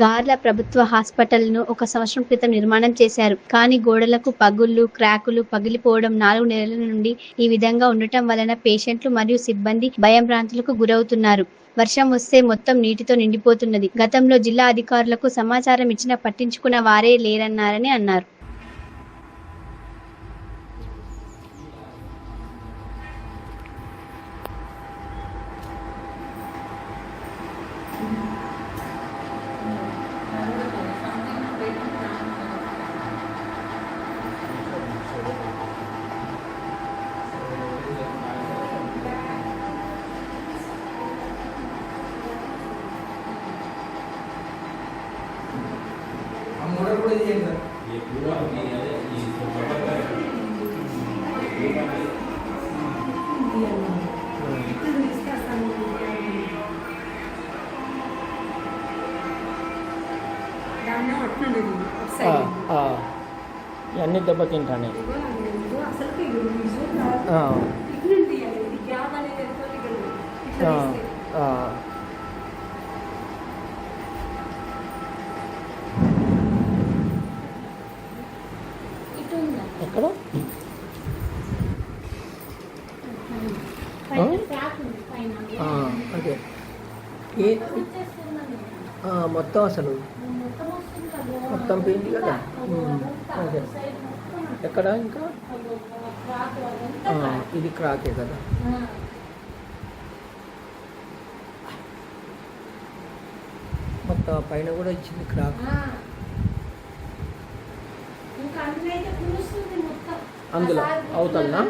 గార్ల ప్రభుత్వ హాస్పిటల్ను ఒక సంవత్సరం క్రితం నిర్మాణం చేశారు. కానీ గోడలకు పగుళ్ళు క్రాకులు పగిలిపోవడం నాలుగు నెలల నుండి ఈ విధంగా ఉండటం వలన పేషెంట్లు మరియు సిబ్బంది భయంభ్రాంతులకు గురవుతున్నారు. వర్షం వస్తే మొత్తం నీటితో నిండిపోతున్నది. గతంలో జిల్లా అధికారులకు సమాచారం ఇచ్చినా పట్టించుకున్న వారే లేరన్నారని అన్నారు. ఆ మోడల్ కూడా చేయండి సార్ ये पूरा अपनी अरे ये तो कवर कर దాన్ని అట్నుండి అటు ఆ, సైడ్ ఆ. ఇవన్నీ దెబ్బతింటానే ఇదిగో ఎక్కడ? అదే. ఏ మొత్తం అసలు? మొత్తం వస్తుంది కదా. మొత్తం పోయింది కదా అదో. ఎక్కడ ఇంకా. ఇది క్రాకే కదా. మొత్తం పైన కూడా ఇచ్చింది క్రాక్ ఆ. ఇంకా అందులో అయితే కురుస్తుంది మొత్తం అందులో, అవుతుందా